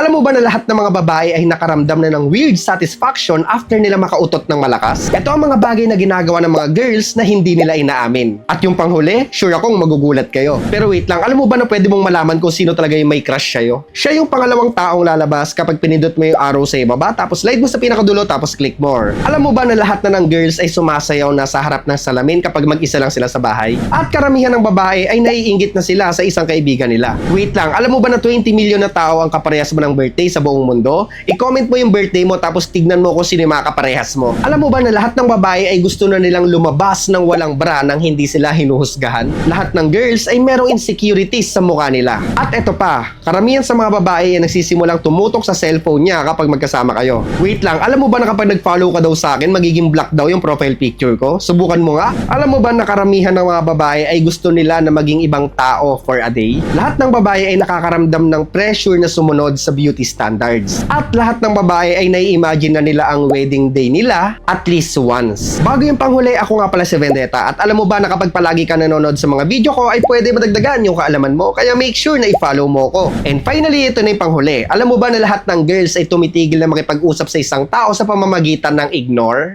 Alam mo ba na lahat ng mga babae ay nakaramdam na ng weird satisfaction after nila makautot ng malakas? Ito ang mga bagay na ginagawa ng mga girls na hindi nila inaamin. At yung panghuli, sure akong magugulat kayo. Pero wait lang, alam mo ba na pwede mong malaman kung sino talaga yung may crush sa'yo? Siya yung pangalawang taong lalabas kapag pinindot mo yung arrow sa ibaba, tapos slide mo sa pinakadulo, tapos click more. Alam mo ba na lahat na ng girls ay sumasayaw na sa harap ng salamin kapag mag-isa lang sila sa bahay? At karamihan ng babae ay naiingit na sila sa isang kaibigan nila. Wait lang, alam mo ba na 20 milyon na tao ang kaparehas mo ng birthday sa buong mundo? I-comment mo yung birthday mo tapos tignan mo kung sino yung mga kaparehas mo. Alam mo ba na lahat ng babae ay gusto na nilang lumabas ng walang bra nang hindi sila hinuhusgahan? Lahat ng girls ay merong insecurities sa mukha nila. At eto pa, karamihan sa mga babae ay nagsisimulang tumutok sa cellphone niya kapag magkasama kayo. Wait lang, alam mo ba na kapag nag-follow ka daw sa akin, magiging black daw yung profile picture ko? Subukan mo nga. Alam mo ba na karamihan ng mga babae ay gusto nila na maging ibang tao for a day? Lahat ng babae ay nakakaramdam ng pressure na sumunod sa beauty standards. At lahat ng babae ay nai-imagine na nila ang wedding day nila at least once. Bago yung panghuli, ako nga pala si Vendetta. At alam mo ba na kapag palagi ka nanonood sa mga video ko ay pwede madagdagan yung kaalaman mo. Kaya make sure na i-follow mo ko. And finally, ito na yung panghuli. Alam mo ba na lahat ng girls ay tumitigil na makipag-usap sa isang tao sa pamamagitan ng ignore?